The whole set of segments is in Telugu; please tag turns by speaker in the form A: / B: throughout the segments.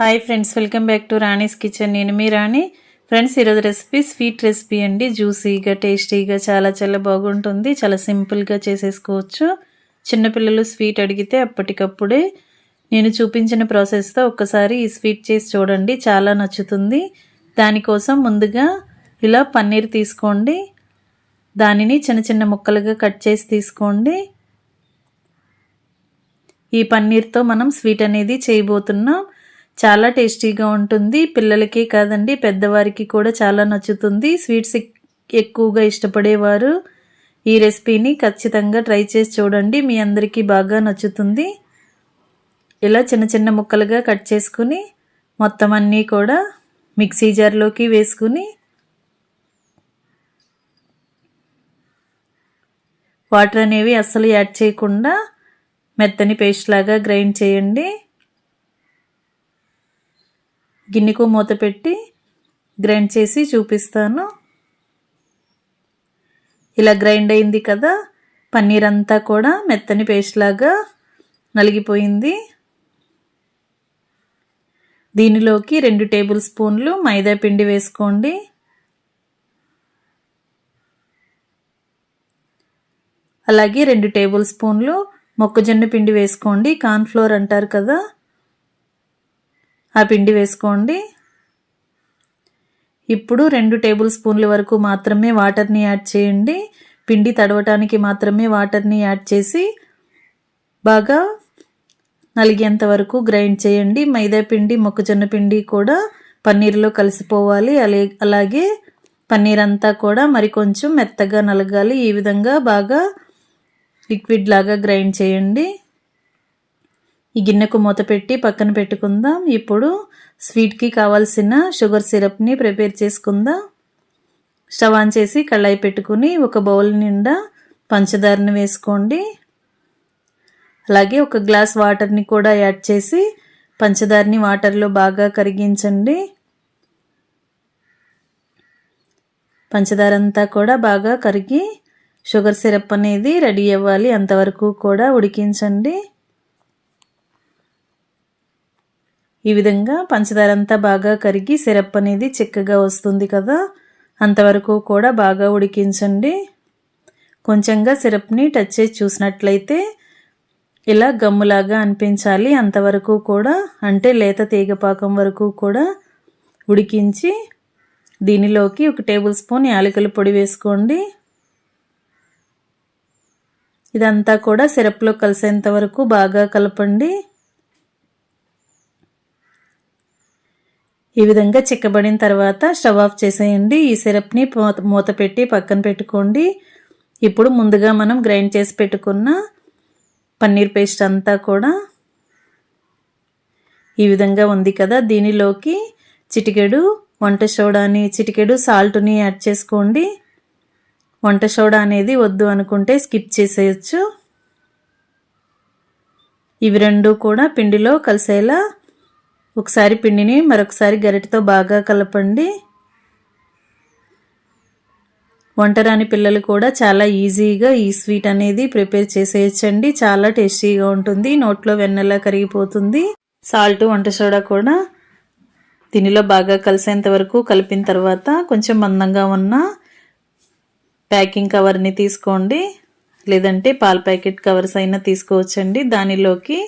A: Hi friends welcome back to Rani's kitchen నేను మీ రాణి. ఫ్రెండ్స్ ఈరోజు రెసిపీ స్వీట్ రెసిపీ అండి. జ్యూసీగా టేస్టీగా చాలా చాలా బాగుంటుంది. చాలా సింపుల్గా చేసేసుకోవచ్చు. చిన్నపిల్లలు స్వీట్ అడిగితే అప్పటికప్పుడే నేను చూపించిన ప్రాసెస్తో ఒక్కసారి ఈ స్వీట్ చేసి చూడండి. చాలా నచ్చుతుంది. దానికోసం ముందుగా ఇలా పన్నీర్ తీసుకోండి. దానిని చిన్న చిన్న ముక్కలుగా కట్ చేసి తీసుకోండి. ఈ పన్నీర్తో మనం స్వీట్ అనేది చేయబోతున్నాం. చాలా టేస్టీగా ఉంటుంది. పిల్లలకి కాదండి పెద్దవారికి కూడా చాలా నచ్చుతుంది. స్వీట్స్ ఎక్కువగా ఇష్టపడేవారు ఈ రెసిపీని ఖచ్చితంగా ట్రై చేసి చూడండి. మీ అందరికీ బాగా నచ్చుతుంది. ఇలా చిన్న చిన్న ముక్కలుగా కట్ చేసుకుని మొత్తం అన్నీ కూడా మిక్సీ జార్లోకి వేసుకుని వాటర్ అనేవి అస్సలు యాడ్ చేయకుండా మెత్తని పేస్ట్ లాగా గ్రైండ్ చేయండి. గిన్నెకు మూత పెట్టి గ్రైండ్ చేసి చూపిస్తాను. ఇలా గ్రైండ్ అయింది కదా పన్నీర్ అంతా కూడా మెత్తని పేస్ట్ లాగా నలిగిపోయింది. దీనిలోకి రెండు టేబుల్ స్పూన్లు మైదా పిండి వేసుకోండి. అలాగే రెండు టేబుల్ స్పూన్లు మొక్కజొన్న పిండి వేసుకోండి. కార్న్ఫ్లోర్ అంటారు కదా ఆ పిండి వేసుకోండి. ఇప్పుడు రెండు టేబుల్ స్పూన్ల వరకు మాత్రమే వాటర్ని యాడ్ చేయండి. పిండి తడవటానికి మాత్రమే వాటర్ని యాడ్ చేసి బాగా నలిగేంత వరకు గ్రైండ్ చేయండి. మైదా పిండి మొక్కజొన్న పిండి కూడా పన్నీర్లో కలిసిపోవాలి. అలే అలాగే పన్నీర్ అంతా కూడా మరి కొంచెం మెత్తగా నలగాలి. ఈ విధంగా బాగా లిక్విడ్ లాగా గ్రైండ్ చేయండి. ఈ గిన్నెకు మూత పెట్టి పక్కన పెట్టుకుందాం. ఇప్పుడు స్వీట్కి కావాల్సిన షుగర్ సిరప్ని ప్రిపేర్ చేసుకుందాం. స్టవ్ ఆన్ చేసి కళ్ళాయి పెట్టుకుని ఒక బౌల్ నిండా పంచదారని వేసుకోండి. అలాగే ఒక గ్లాస్ వాటర్ని కూడా యాడ్ చేసి పంచదారని వాటర్లో బాగా కరిగించండి. పంచదార అంతా కూడా బాగా కరిగి షుగర్ సిరప్ అనేది రెడీ అవ్వాలి. అంతవరకు కూడా ఉడికించండి. ఈ విధంగా పంచదార అంతా బాగా కరిగి సిరప్ అనేది చిక్కగా వస్తుంది కదా అంతవరకు కూడా బాగా ఉడికించండి. కొంచెంగా సిరప్ని టచ్ చేసి చూసినట్లయితే ఇలా గమ్ములాగా అనిపించాలి. అంతవరకు కూడా అంటే లేత తీగపాకం వరకు కూడా ఉడికించి దీనిలోకి ఒక టేబుల్ స్పూన్ యాలకుల పొడి వేసుకోండి. ఇదంతా కూడా సిరప్లో కలిసేంత వరకు బాగా కలపండి. ఈ విధంగా చిక్కబడిన తర్వాత స్టవ్ ఆఫ్ చేసేయండి. ఈ సిరప్ని మూత పెట్టి పక్కన పెట్టుకోండి. ఇప్పుడు ముందుగా మనం గ్రైండ్ చేసి పెట్టుకున్న పన్నీర్ పేస్ట్ అంతా కూడా ఈ విధంగా ఉంది కదా. దీనిలోకి చిటికెడు వంట సోడాని చిటికెడు సాల్ట్ని యాడ్ చేసుకోండి. వంట సోడా అనేది వద్దు అనుకుంటే స్కిప్ చేసేయచ్చు. ఇవి రెండు కూడా పిండిలో కలిసేలా ఒకసారి పిండిని మరొకసారి గరిటతో బాగా కలపండి. వంటరాని పిల్లలు కూడా చాలా ఈజీగా ఈ స్వీట్ అనేది ప్రిపేర్ చేసేయచ్చండి. చాలా టేస్టీగా ఉంటుంది. నోట్లో వెన్నెలా కరిగిపోతుంది. సాల్ట్ వంట సోడా కూడా దీనిలో బాగా కలిసేంత వరకు కలిపిన తర్వాత కొంచెం మందంగా ఉన్న ప్యాకింగ్ కవర్ని తీసుకోండి. లేదంటే పాల ప్యాకెట్ కవర్స్ అయినా తీసుకోవచ్చండి. దానిలోకి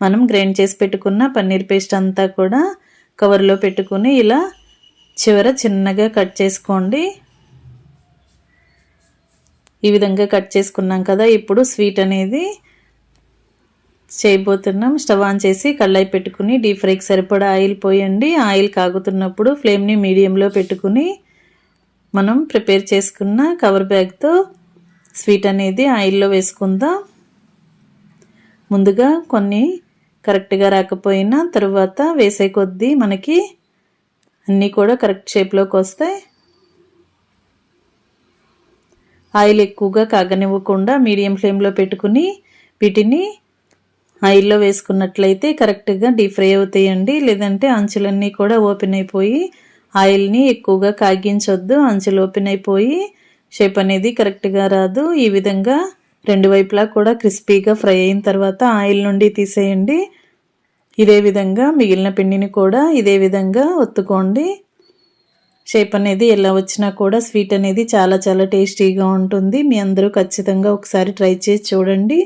A: మనం గ్రైండ్ చేసి పెట్టుకున్న పన్నీర్ పేస్ట్ అంతా కూడా కవర్లో పెట్టుకుని ఇలా చివర చిన్నగా కట్ చేసుకోండి. ఈ విధంగా కట్ చేసుకున్నాం కదా ఇప్పుడు స్వీట్ అనేది చేయబోతున్నాం. స్టవ్ ఆన్ చేసి కళ్ళాయి పెట్టుకుని డీప్ ఫ్రైకి సరిపడా ఆయిల్ పోయండి. ఆయిల్ కాగుతున్నప్పుడు ఫ్లేమ్ని మీడియంలో పెట్టుకుని మనం ప్రిపేర్ చేసుకున్న కవర్ బ్యాగ్తో స్వీట్ అనేది ఆయిల్లో వేసుకుందాం. ముందుగా కొన్ని కరెక్ట్గా రాకపోయినా తర్వాత వేసే కొద్దీ మనకి అన్నీ కూడా కరెక్ట్ షేప్లోకి వస్తాయి ఆయిల్ ఎక్కువగా కాగనివ్వకుండా మీడియం ఫ్లేమ్లో పెట్టుకుని వీటిని ఆయిల్లో వేసుకున్నట్లయితే కరెక్ట్గా డీప్ ఫ్రై అవుతాయండి. లేదంటే అంచులన్నీ కూడా ఓపెన్ అయిపోయి ఆయిల్ని ఎక్కువగా కాగించొద్దు. అంచులు ఓపెన్ అయిపోయి షేప్ అనేది కరెక్ట్గా రాదు. ఈ విధంగా రెండు వైపులా కూడా క్రిస్పీగా ఫ్రై అయిన తర్వాత ఆయిల్ నుండి తీసేయండి. ఇదే విధంగా మిగిలిన పిండిని కూడా ఇదే విధంగా ఒత్తుకోండి. షేప్ అనేది ఎలా వచ్చినా కూడా స్వీట్ అనేది చాలా చాలా టేస్టీగా ఉంటుంది. మీ అందరూ ఖచ్చితంగా ఒకసారి ట్రై చేసి చూడండి.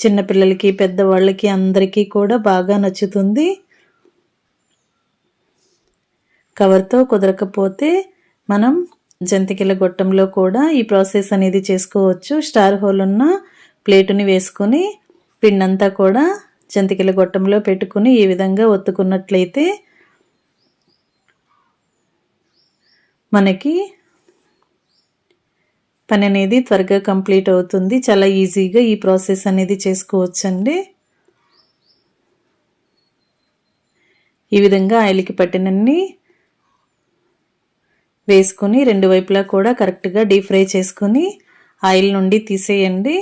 A: చిన్నపిల్లలకి పెద్దవాళ్ళకి అందరికీ కూడా బాగా నచ్చుతుంది. కవర్తో కుదరకపోతే మనం జంతికల గొట్టంలో కూడా ఈ ప్రాసెస్ అనేది చేసుకోవచ్చు. స్టార్ హోల్ ఉన్న ప్లేటుని వేసుకొని పిండంతా కూడా జంతికల గొట్టంలో పెట్టుకుని ఈ విధంగా ఒత్తుకున్నట్లయితే మనకి పని అనేది త్వరగా కంప్లీట్ అవుతుంది. చాలా ఈజీగా ఈ ప్రాసెస్ అనేది చేసుకోవచ్చండి. ఈ విధంగా ఆయిల్కి పట్టినన్ని వేసుకొని రెండు వైపులా కూడా కరెక్ట్గా డీప్ ఫ్రై చేసుకొని ఆయిల్ నుండి తీసేయండి.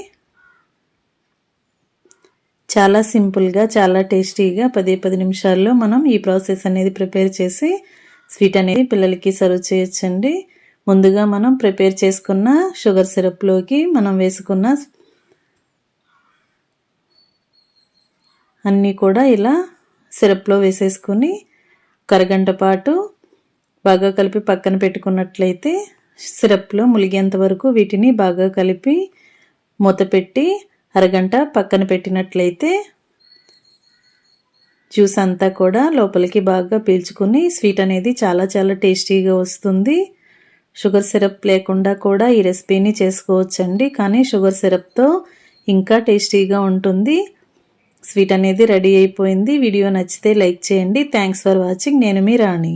A: చాలా సింపుల్గా చాలా టేస్టీగా పదే పది నిమిషాల్లో మనం ఈ ప్రాసెస్ అనేది ప్రిపేర్ చేసి స్వీట్ అనేది పిల్లలకి సర్వ్ చేయొచ్చండి. ముందుగా మనం ప్రిపేర్ చేసుకున్న షుగర్ సిరప్లోకి మనం వేసుకున్న అన్నీ కూడా ఇలా సిరప్లో వేసేసుకొని కరగంట పాటు బాగా కలిపి పక్కన పెట్టుకున్నట్లయితే సిరప్లో ములిగేంత వరకు వీటిని బాగా కలిపి మూత పెట్టి అరగంట పక్కన పెట్టినట్లయితే జ్యూస్ అంతా కూడా లోపలికి బాగా పీల్చుకుని స్వీట్ అనేది చాలా చాలా టేస్టీగా వస్తుంది. షుగర్ సిరప్ లేకుండా కూడా ఈ రెసిపీని చేసుకోవచ్చండి. కానీ షుగర్ సిరప్తో ఇంకా టేస్టీగా ఉంటుంది. స్వీట్ అనేది రెడీ అయిపోయింది. వీడియో నచ్చితే లైక్ చేయండి. Thanks for watching. నేను మీ రాణి.